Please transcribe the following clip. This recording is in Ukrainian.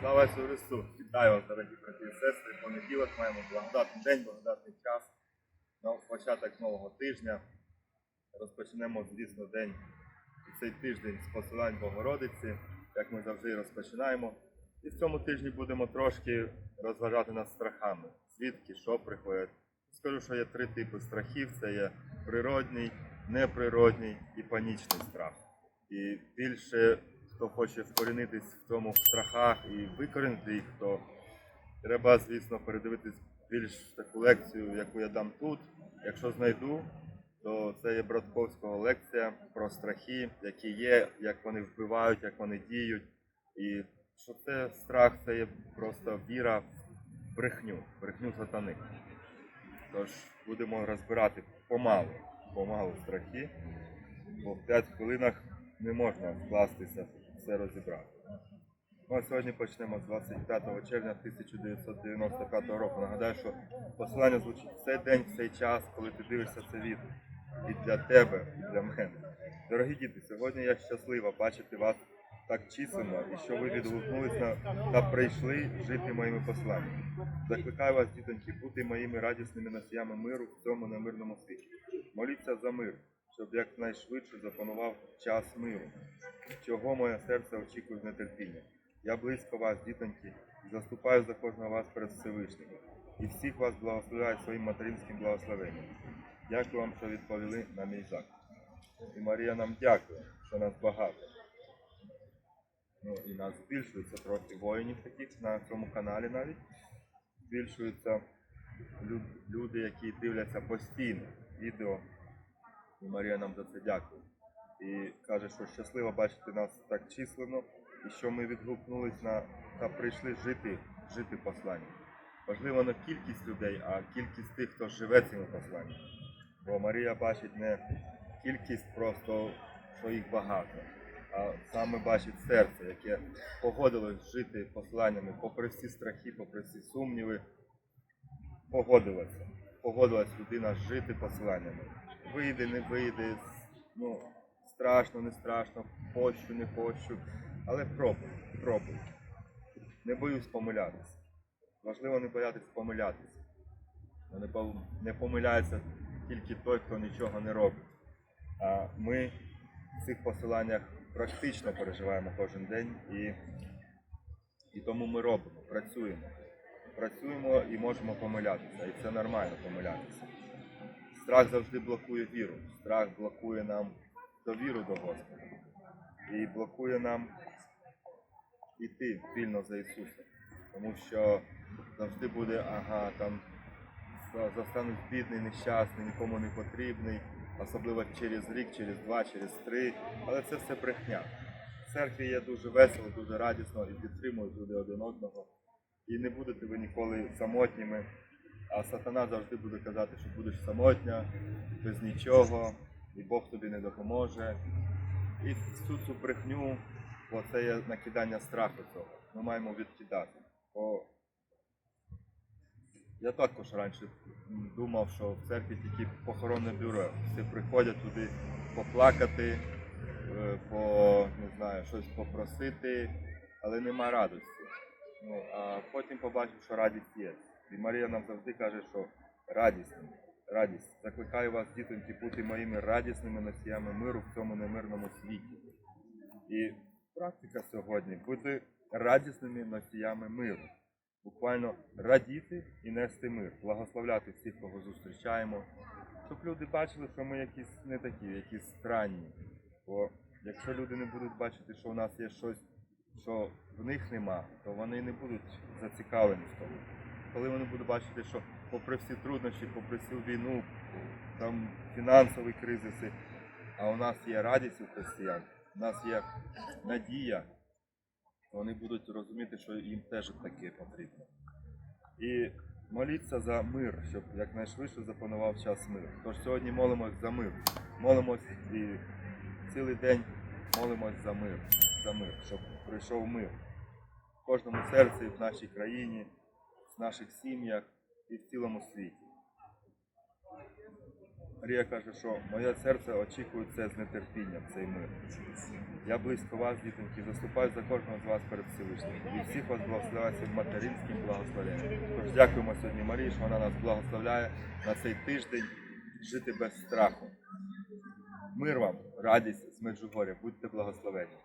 Слава Ісусу Христу! Вітаю вас, дорогі брати і сестри. Понеділок маємо благодатний день, благодатний час. На початок нового тижня. Розпочнемо, звісно, день і цей тиждень з посилань Богородиці, як ми завжди розпочинаємо. І в цьому тижні будемо трошки розважати над страхами. Звідки, що приходить. Скажу, що є три типи страхів: це є природній, неприродній і панічний страх. І більше хто хоче вкорінитись в цьому в страхах і викорінити їх, то треба, звісно, передивитись більш таку лекцію, яку я дам тут. Якщо знайду, то це є Братковського лекція про страхи, які є, як вони вбивають, як вони діють. І що це страх, це є просто віра в брехню, брехню сатани. Тож будемо розбирати помалу, помалу страхи, бо в 5 хвилинах не можна вкластися, все розібрати. Ну, сьогодні почнемо з 25 червня 1995 року. Нагадаю, що посилання звучить цей день, цей час, коли ти дивишся це відео. І для тебе, і для мене. Дорогі діти, сьогодні я щаслива бачити вас так численно і що ви відгукнулися та прийшли жити моїми посланнями. Закликаю вас, дітоньки, бути моїми радісними носіями миру в цьому немирному світі. Моліться за мир, щоб якнайшвидше запанував час миру, чого моє серце очікує з нетерпінням. Я близько вас, дітоньки, заступаю за кожного вас перед Всевишнім. І всіх вас благословляю своїм материнським благословенням. Дякую вам, що відповіли на мій заклик. І Марія нам дякує, що нас багато. Ну і нас збільшується трохи воїнів таких на цьому каналі навіть. Збільшуються люди, які дивляться постійно відео. І Марія нам за це дякує. І каже, що щасливо бачити нас так численно, і що ми відгукнулись на та прийшли жити, жити посланням. Важливо не кількість людей, а кількість тих, хто живе цими посланнями. Бо Марія бачить не кількість просто, що їх багато, а саме бачить серце, яке погодилось жити посланнями, попри всі страхи, попри всі сумніви, погодилася. Погодилась людина жити посланнями. Вийде, не вийде, ну, страшно, не страшно, хочу, не хочу. Але пробуй, пробуй. Не боюсь помилятися. Важливо не боятися помилятися. Не, помиляється тільки той, хто нічого не робить. А ми в цих посиланнях практично переживаємо кожен день і, і тому ми робимо, працюємо. Працюємо і можемо помилятися. І це нормально помилятися. Страх завжди блокує віру. Страх блокує нам довіру до Господа. І блокує нам іти вільно за Ісусом. Тому що завжди буде, ага, там застануть бідний, нещасний, нікому не потрібний, особливо через рік, через два, через три. Але це все брехня. В церкві є дуже весело, дуже радісно і підтримують люди один одного. І не будете ви ніколи самотніми. А сатана завжди буде казати, що будеш самотня, без нічого, і Бог тобі не допоможе. І всю цю брехню, бо це є накидання страху цього. Ми маємо відкидати. Бо я також раніше думав, що в церкві тільки похоронне бюро. Всі приходять туди поплакати, е, по, не знаю, щось попросити, але нема радості. Ну, а потім побачив, що радість є. І Марія нам завжди каже, що радість, радість. Закликаю вас, дітоньки, бути моїми радісними носіями миру в цьому немирному світі. І практика сьогодні бути радісними носіями миру. Буквально радіти і нести мир, благословляти всіх, кого зустрічаємо, щоб люди бачили, що ми якісь не такі, якісь странні. Бо якщо люди не будуть бачити, що у нас є щось, що в них нема, то вони не будуть зацікавлені в тому. Коли вони будуть бачити, що попри всі труднощі, попри всю війну, там фінансові кризиси, а у нас є радість у християн, у нас є надія, вони будуть розуміти, що їм теж таке потрібно. І моліться за мир, щоб якнайшвидше запанував час миру. Тож сьогодні молимось за мир. Молимось і цілий день молимось за мир, за мир, щоб прийшов мир в кожному серці, в нашій країні, в наших сім'ях і в цілому світі. Марія каже, що моє серце очікує це з нетерпінням, цей мир. Я близько вас, дітоньки, заступаю за кожного з вас перед Всевишнім. І всіх вас благословляю своїм материнським благословенням. Тож дякуємо сьогодні Марії, що вона нас благословляє на цей тиждень жити без страху. Мир вам, радість з Меджугоря, будьте благословені.